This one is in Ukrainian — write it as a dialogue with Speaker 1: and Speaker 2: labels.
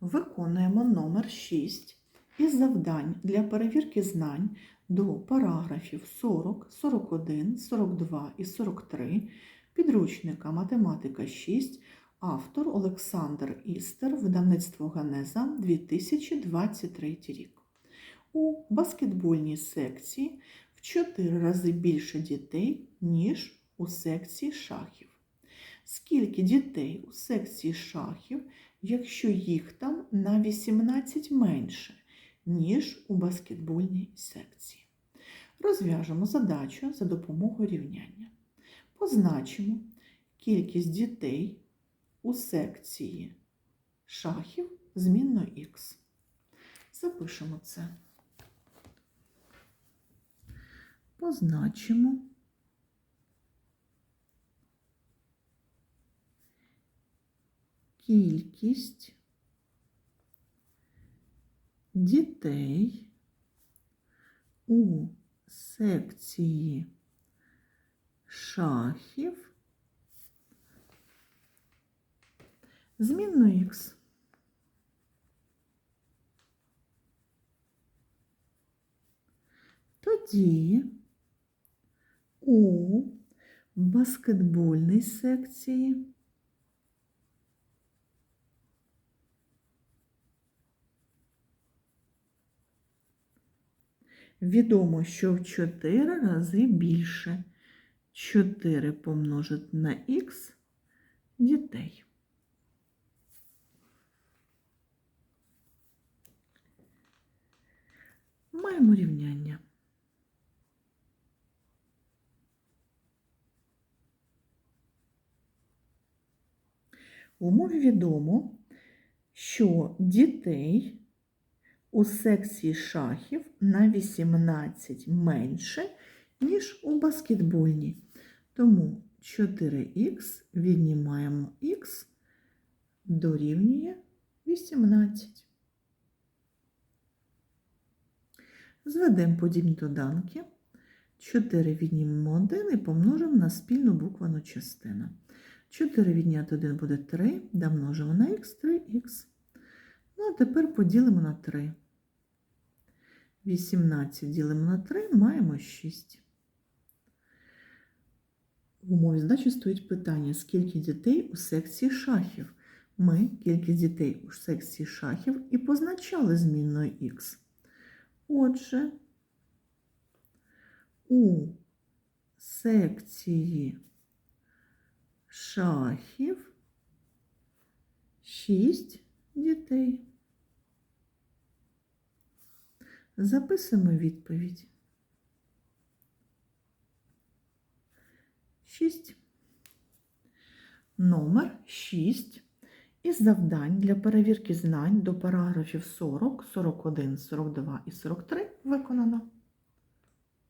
Speaker 1: Виконуємо номер 6 із завдань для перевірки знань до параграфів 40, 41, 42 і 43 підручника Математика 6, автор Олександр Істер, видавництво Ганеза 2023 рік. У баскетбольній секції в 4 рази більше дітей, ніж у секції шахів. Скільки дітей у секції шахів, якщо їх там на 18 менше, ніж у баскетбольній секції? Розв'яжемо задачу за допомогою рівняння. Позначимо кількість дітей у секції шахів змінною х. Запишемо це. Позначимо кількість дітей у секції шахів змінною х. Тоді у баскетбольній секції відомо, що в 4 рази більше 4 помножити на х дітей. Маємо рівняння. В умові відомо, що дітей у секції шахів на 18 менше, ніж у баскетбольній. Тому 4х віднімаємо х дорівнює 18. Зведемо подібні доданки. 4 віднімемо 1 і помножимо на спільну буквену частину. 4 відняти 1 буде 3, домножимо на х 3х. Ну, а тепер поділимо на 3. 18 ділимо на 3, маємо 6. В умові здачі стоїть питання, скільки дітей у секції шахів. Ми кількість дітей у секції шахів і позначали змінною х. Отже, у секції шахів 6 дітей. Записуємо відповідь. 6. Номер 6 із завдань для перевірки знань до параграфів 40, 41, 42 і 43 виконано.